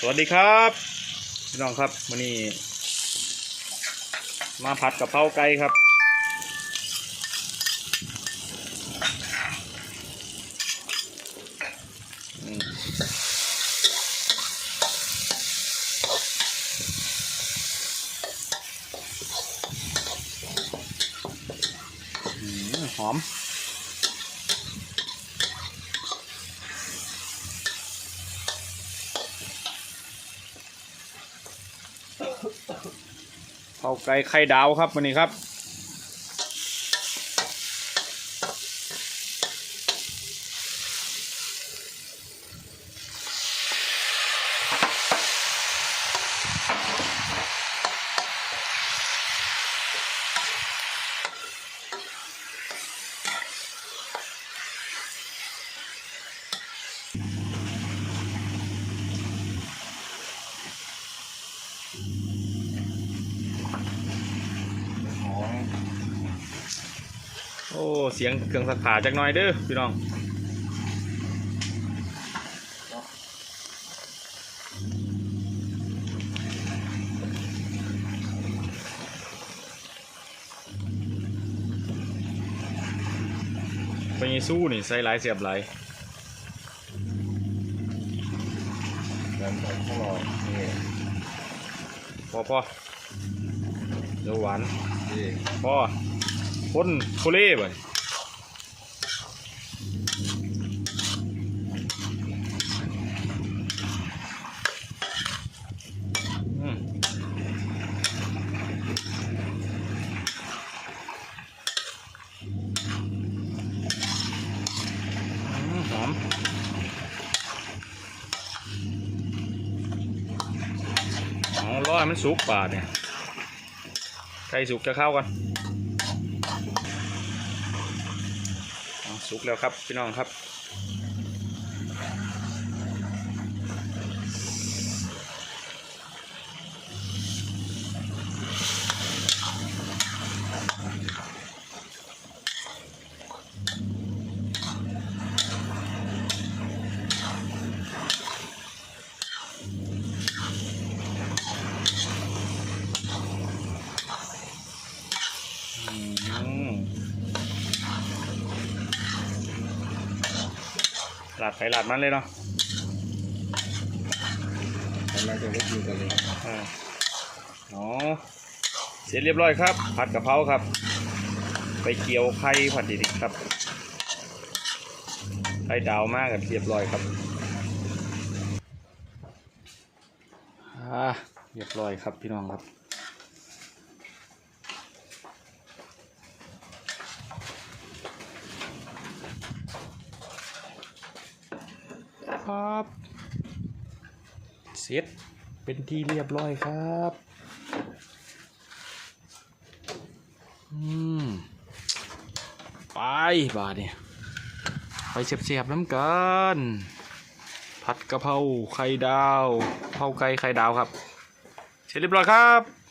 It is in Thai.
สวัสดีครับพี่น้องครับวันนี้ มาผัดกะเพราไก่ครับหอม เผาไก่ไข่ดาวครับวันนี้ครับ โอ้ เสียงเครื่องสักผ้าจักหน่อยเด้อพี่น้องไปยังสู้นี่ใส่หลายเสียบหลายนี่พอพอเดี๋ยวหวานนี่พอ คนโคเล่บ่อืมอืมหอมเอารอให้มันสุกป่าเนี่ย ไก่สุกจะเข้ากันเอา สุกแล้วครับพี่น้องครับ อืม หลาดไข่หลาดมันเลยเนาะทำไมถึงได้กินกันเลยอ่าอ๋อเสร็จเรียบร้อยครับ ผัดกะเพราครับ ไปเกี่ยวไข่ผัดดีๆครับไข่ดาวมากกันเรียบร้อยครับอ่าเรียบร้อยครับพี่น้องครับ ครับเสร็จเป็นที่เรียบร้อยครับ อืม ไปบาดเนี่ยไปเสียบๆน้ำกันผัดกะเพราไข่ดาวเผาไก่ไข่ดาวครับ เสร็จเรียบร้อยครับ